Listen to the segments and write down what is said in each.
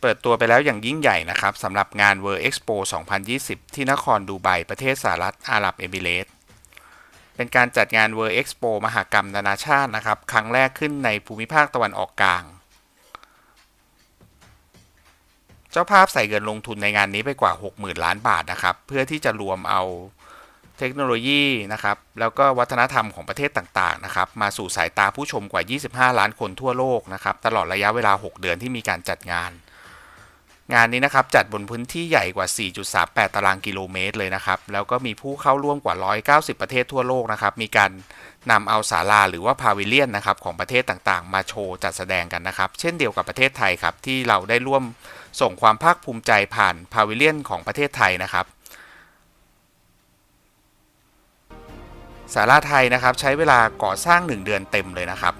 เปิดตัวไปแล้วอย่างยิ่งใหญ่นะครับสำหรับงาน World Expo 2020 ที่นครดูไบประเทศสหรัฐอาหรับเอมิเรตเป็นการจัดงาน World Expo มหกรรมนานาชาตินะครับ ครั้งแรกขึ้นในภูมิภาคตะวันออกกลาง เจ้าภาพใส่เงินลงทุนในงานนี้ไปกว่า 60,000 ล้านบาทนะครับ เพื่อที่จะรวมเอาเทคโนโลยีนะครับ แล้วก็วัฒนธรรมของประเทศต่างๆนะครับ มาสู่สายตาผู้ชมกว่า 25 ล้านคนทั่วโลกนะครับ ตลอดระยะเวลา 6 เดือนที่มีการจัดงาน งานนี้นะครับจัดบนพื้นที่ใหญ่กว่า 4.38 ตารางกิโลเมตรเลยนะครับ แล้วก็มีผู้เข้าร่วมกว่า 190 ประเทศทั่วโลกนะครับ มีการนำเอาศาลาหรือว่าพาวิเลียนนะครับของประเทศต่างๆ มาโชว์จัดแสดงกันนะครับ เช่นเดียวกับประเทศไทยครับ ที่เราได้ร่วมส่งความภาคภูมิใจผ่านพาวิเลียนของประเทศไทยนะครับศาลาไทยนะครับใช้เวลาก่อสร้าง 1 เดือนเต็มเลยนะครับ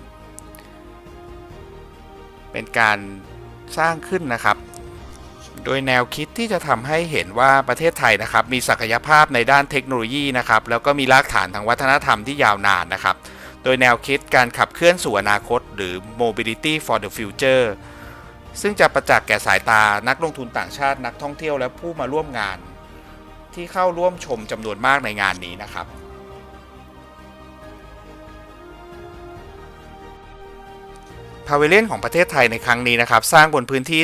เป็นการสร้างขึ้นนะครับ โดยแนวคิดที่จะทำให้เห็นว่าประเทศไทยนะครับ มีศักยภาพในด้านเทคโนโลยีนะครับ แล้วก็มีรากฐานทางวัฒนธรรมที่ยาวนานนะครับ โดยแนวคิดการขับเคลื่อนสู่อนาคต หรือ mobility for the future ซึ่งจะประจักษ์แก่สายตานักลงทุนต่างชาตินักท่องเที่ยวและผู้มาร่วมงาน ที่เข้าร่วมชมจำนวนมากในงานนี้นะครับ พาวิเลียนของประเทศไทยในครั้งนี้นะครับสร้างบนพื้นที่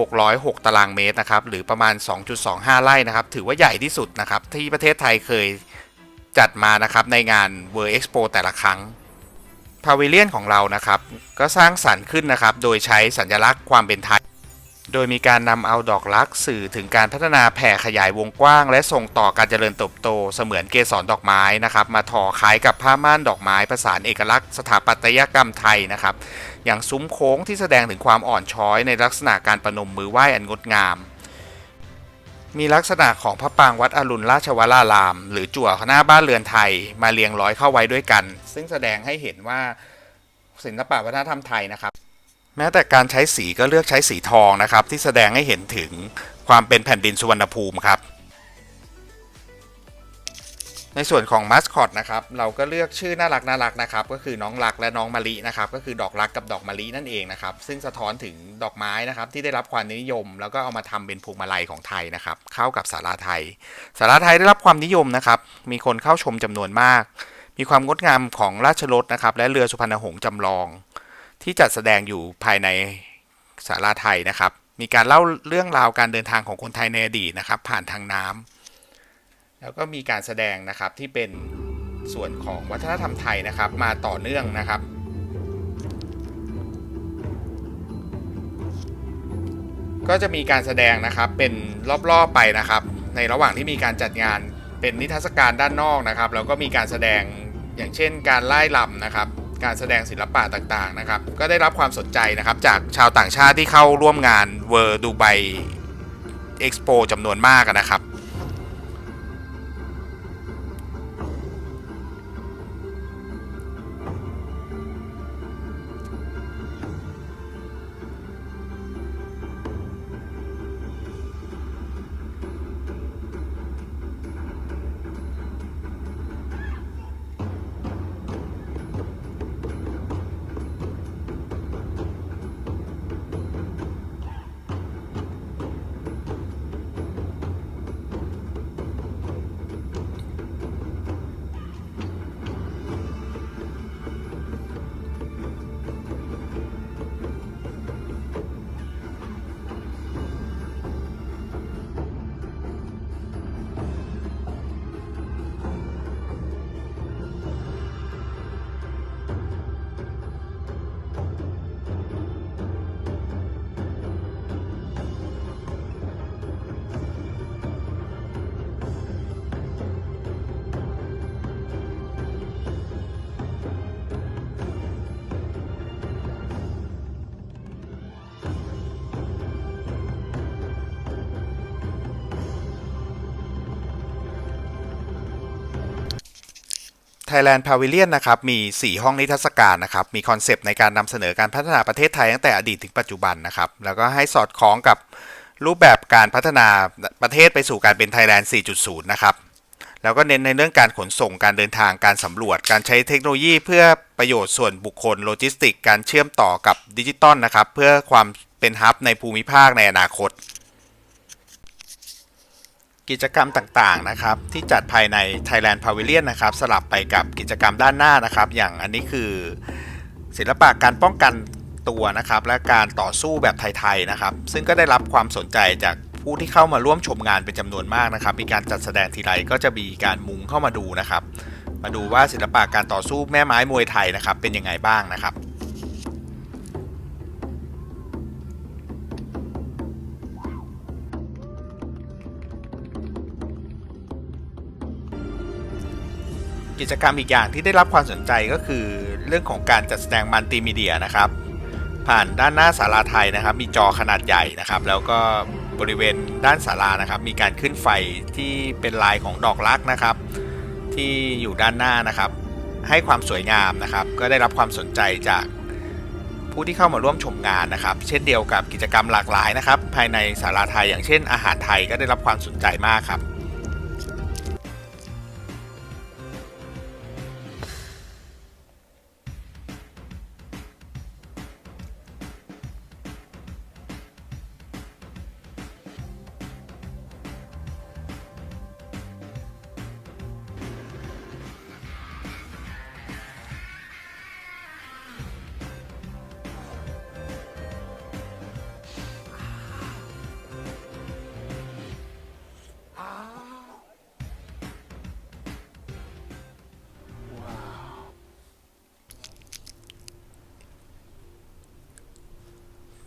3,606 ตารางเมตรนะครับหรือประมาณ 2.25 ไร่นะครับถือว่าใหญ่ที่สุดนะครับที่ประเทศไทยเคยจัดมานะครับในงาน World Expo แต่ละครั้งพาวิเลียนของเรานะครับ ก็สร้างสรรค์ขึ้นนะครับ โดยใช้สัญลักษณ์ความเป็นไทย โดยมีการนำเอาดอกลักษ์สื่อถึงการพัฒนาแผ่ขยายวงกว้าง และส่งต่อการเจริญเติบโตเสมือนเกสรดอกไม้นะครับมาทอคล้ายกับผ้าม่านดอกไม้ประสานเอกลักษณ์สถาปัตยกรรมไทยนะครับอย่างซุ้มโค้งที่แสดงถึงความอ่อนช้อยในลักษณะการประนมมือไหว้อันงดงาม มีลักษณะของพระปรางวัดอรุณราชวราราม หรือจั่วหน้าบ้านเรือนไทยมาเรียงร้อยเข้าไว้ด้วยกัน ซึ่งแสดงให้เห็นว่าศิลปะวัฒนธรรมไทยนะครับ แม้แต่การใช้สีก็เลือกใช้สีทองนะครับ ที่แสดงให้เห็นถึงความเป็นแผ่นดินสุวรรณภูมิครับ ในส่วนของมัสคอตนะครับ เราก็เลือกชื่อน่ารักน่ารักนะครับ ก็คือน้องรักและน้องมะลินะครับ ก็คือดอกรักกับดอกมะลินั่นเองนะครับ ซึ่งสะท้อนถึงดอกไม้นะครับ ที่ได้รับความนิยม แล้วก็เอามาทำเป็นพวงมาลัยของไทยนะครับ เข้ากับสาราไทย สาราไทยได้รับความนิยมนะครับ มีคนเข้าชมจำนวนมาก มีความงดงามของราชรถนะครับ และเรือสุพรรณหงษ์จำลอง ที่จัดแสดงอยู่ภายในสาราไทยนะครับ มีการเล่าเรื่องราวการเดินทางของคนไทยในอดีตนะครับ ผ่านทางน้ำแล้วก็มีการแสดงนะครับที่เป็นส่วนของวัฒนธรรมไทยนะครับ มาต่อเนื่องนะครับก็จะมีการแสดงนะครับเป็นรอบๆไปนะครับ ในระหว่างที่มีการจัดงานเป็นนิทรรศการด้านนอกนะครับแล้วก็มีการแสดงอย่างเช่นการไล่ลำนะครับ การแสดงศิลปะต่างๆนะครับ ก็ได้รับความสนใจนะครับ จากชาวต่างชาติที่เข้าร่วมงานเวอร์ดูไบเอ็กซ์โปจำนวนมากนะครับ Thailand Pavilion นะครับมี 4 ห้องนิทรรศการนะครับมีคอนเซปต์ในการนำเสนอการพัฒนาประเทศไทยตั้งแต่อดีตถึงปัจจุบันนะครับแล้วก็ให้สอดคล้องกับรูปแบบการพัฒนาประเทศไปสู่การเป็น Thailand 4.0 นะครับแล้วก็เน้นในเรื่องการขนส่งการเดินทางการสำรวจ การใช้เทคโนโลยีเพื่อประโยชน์ส่วนบุคคลโลจิสติก การเชื่อมต่อกับดิจิตอลนะครับเพื่อความเเป็นฮับในภูมิภาคในอนาคต กิจกรรมต่างๆนะครับที่จัดภายใน Thailand Pavilion นะครับสลับไปกับกิจกรรมด้านหน้านะครับ อย่างอันนี้คือ ศิลปะการป้องกันตัวนะครับ และการต่อสู้แบบไทยๆนะครับ ซึ่งก็ได้รับความสนใจจากผู้ที่เข้ามาร่วมชมงานเป็นจำนวนมากนะครับ มีการจัดแสดงทีไรก็จะมีการมุงเข้ามาดูนะครับ มาดูว่าศิลปะการต่อสู้แม่ไม้มวยไทยนะครับ เป็นยังไงบ้างนะครับ กิจกรรมอีกอย่างที่ได้รับความสนใจก็คือเรื่องของการจัดแสดงมัลติมีเดียนะครับ ผ่านด้านหน้าศาลาไทยนะครับ มีจอขนาดใหญ่นะครับ แล้วก็บริเวณด้านศาลานะครับ มีการขึ้นไฟที่เป็นลายของดอกรักนะครับ ที่อยู่ด้านหน้านะครับ ให้ความสวยงามนะครับ ก็ได้รับความสนใจจากผู้ที่เข้ามาร่วมชมงานนะครับ เช่นเดียวกับกิจกรรมหลากหลายนะครับ ภายในศาลาไทยอย่างเช่นอาหารไทยก็ได้รับความสนใจมากครับ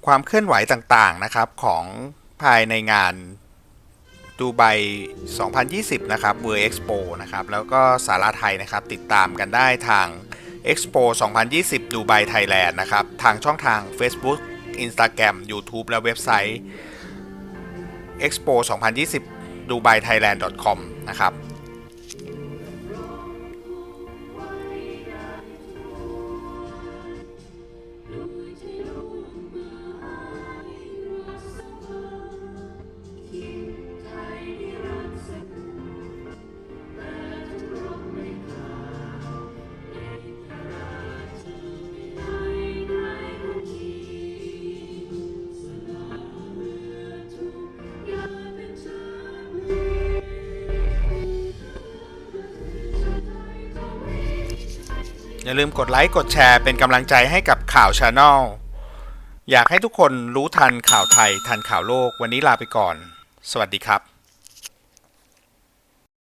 ความเคลื่อนไหวต่างๆนะครับของภายในงานดูไบ 2020 นะครับ World Expo นะครับ แล้วก็สาราไทยนะครับ ติดตามกันได้ทาง Expo 2020 ดูไบไทยแลนด์นะครับ ทางช่องทาง Facebook Instagram YouTube และเว็บไซต์ expo 2020 dubai thailand com นะครับ อย่าลืมกดไลค์กดแชร์เป็นกำลังใจให้กับข่าวชาแนลอยากให้ทุกคนรู้ทันข่าวไทยทันข่าวโลก วันนี้ลาไปก่อน สวัสดีครับ